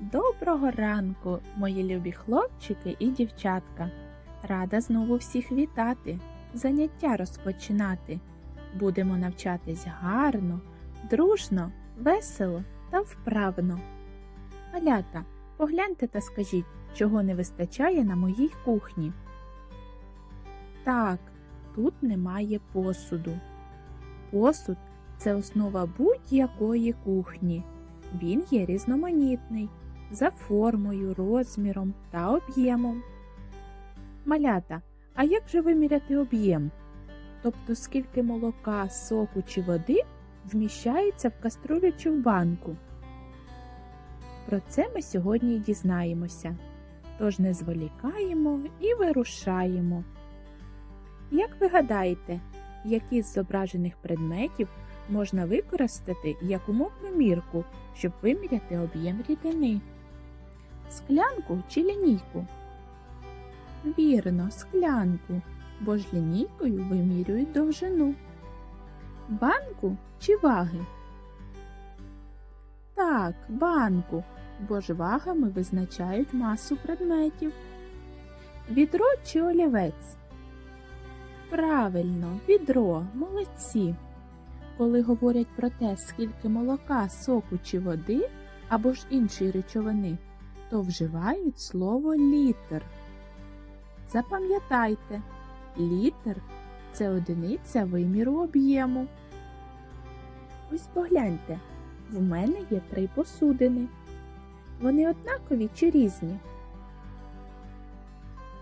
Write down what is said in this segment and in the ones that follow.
Доброго ранку, мої любі хлопчики і дівчатка. Рада знову всіх вітати, заняття розпочинати. Будемо навчатись гарно, дружно, весело та вправно. Малята, погляньте та скажіть, чого не вистачає на моїй кухні. Так, тут немає посуду. Посуд це основа будь-якої кухні. Він є різноманітний за формою, розміром та об'ємом. Малята, а як же виміряти об'єм? Тобто скільки молока, соку чи води вміщається в каструлю чи в банку? Про це ми сьогодні й дізнаємося. Тож не зволікаємо і вирушаємо. Як ви гадаєте, які з зображених предметів можна використати як умовну мірку, щоб виміряти об'єм рідини? Склянку чи лінійку? Вірно, склянку, бо ж лінійкою вимірюють довжину. Банку чи ваги? Так, банку, бо ж вагами визначають масу предметів. Відро чи олівець? Правильно, відро, молодці. Коли говорять про те, скільки молока, соку чи води або ж іншої речовини, то вживають слово літр. Запам'ятайте, літр це одиниця виміру об'єму. Ось погляньте, в мене є три посудини. Вони однакові чи різні?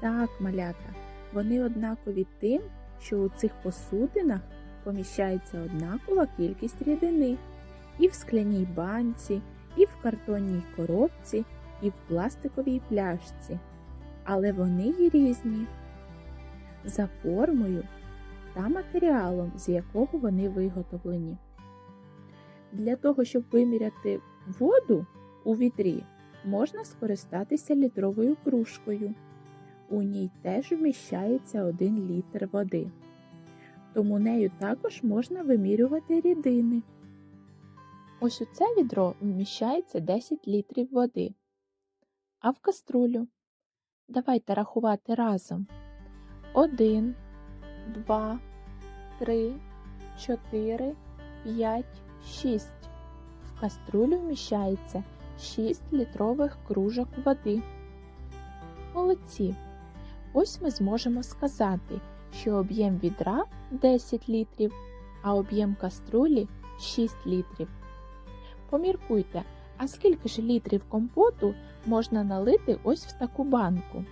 Так, малята, вони однакові тим, що у цих посудинах поміщається однакова кількість рідини і в скляній банці, і в картонній коробці, і в пластиковій пляшці. Але вони є різні за формою та матеріалом, з якого вони виготовлені. Для того, щоб виміряти воду у відрі, можна скористатися літровою кружкою. У ній теж вміщається 1 літр води. Тому нею також можна вимірювати рідини. Ось у це відро вміщається 10 літрів води. А в каструлю давайте рахувати разом. 1, 2, 3, 4, 5, 6. В каструлю вміщається 6 літрових кружок води. Молодці! Ось ми зможемо сказати, що об'єм відра 10 літрів, а об'єм каструлі 6 літрів. Поміркуйте, а скільки ж літрів компоту можна налити ось в таку банку?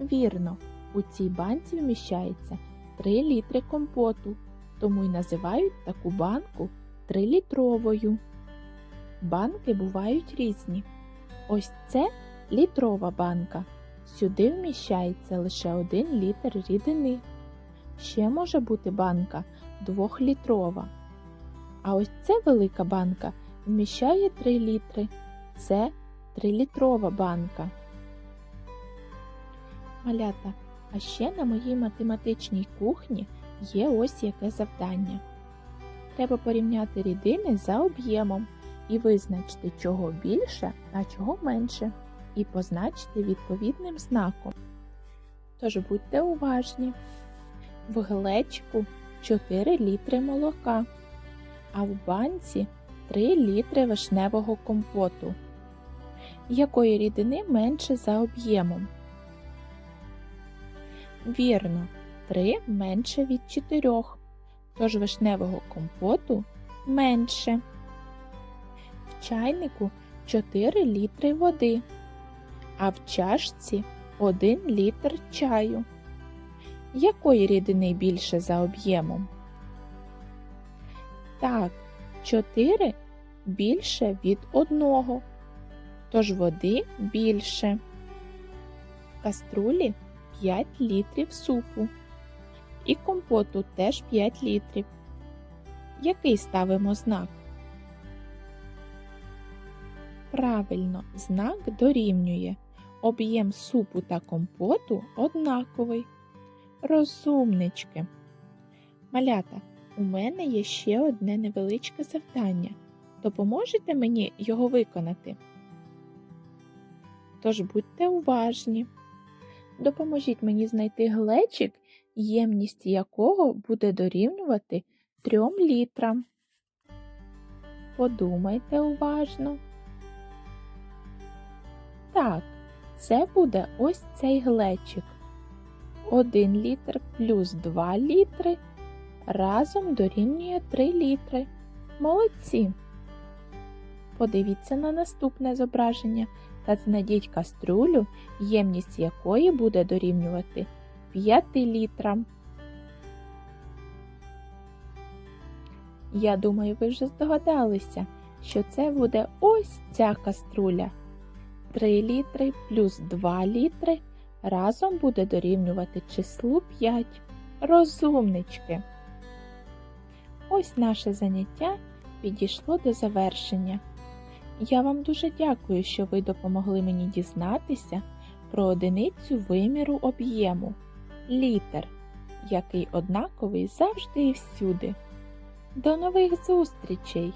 Вірно, у цій банці вміщається 3 літри компоту, тому й називають таку банку 3-літровою. Банки бувають різні. Ось це літрова банка. Сюди вміщається лише 1 літр рідини. Ще може бути банка 2-літрова. А ось ця велика банка вміщає 3 літри. Це 3-літрова банка. Малята, а ще на моїй математичній кухні є ось яке завдання. Треба порівняти рідини за об'ємом і визначити, чого більше, а чого менше, і позначити відповідним знаком. Тож будьте уважні. В глечку 4 літри молока, а в банці 3 літри вишневого компоту. Якої рідини менше за об'ємом? Вірно, 3 менше від 4, тож вишневого компоту менше. В чайнику 4 літри води, а в чашці 1 літр чаю. Якої рідини більше за об'ємом? Так, 4 більше від 1, тож води більше. В каструлі 5 літрів супу. І компоту теж 5 літрів. Який ставимо знак? Правильно, знак дорівнює. Об'єм супу та компоту однаковий. Розумнички. Малята, у мене є ще одне невеличке завдання. Допоможете мені його виконати? Тож будьте уважні. Допоможіть мені знайти глечик, ємність якого буде дорівнювати 3 літрам. Подумайте уважно. Так, це буде ось цей глечик. 1 літр плюс 2 літри разом дорівнює 3 літри. Молодці! Подивіться на наступне зображення та знайдіть каструлю, ємність якої буде дорівнювати 5 літрам. Я думаю, ви вже здогадалися, що це буде ось ця каструля. 3 літри плюс 2 літри разом буде дорівнювати числу 5. Розумнички. Ось наше заняття підійшло до завершення. Я вам дуже дякую, що ви допомогли мені дізнатися про одиницю виміру об'єму літер, який однаковий завжди і всюди. До нових зустрічей!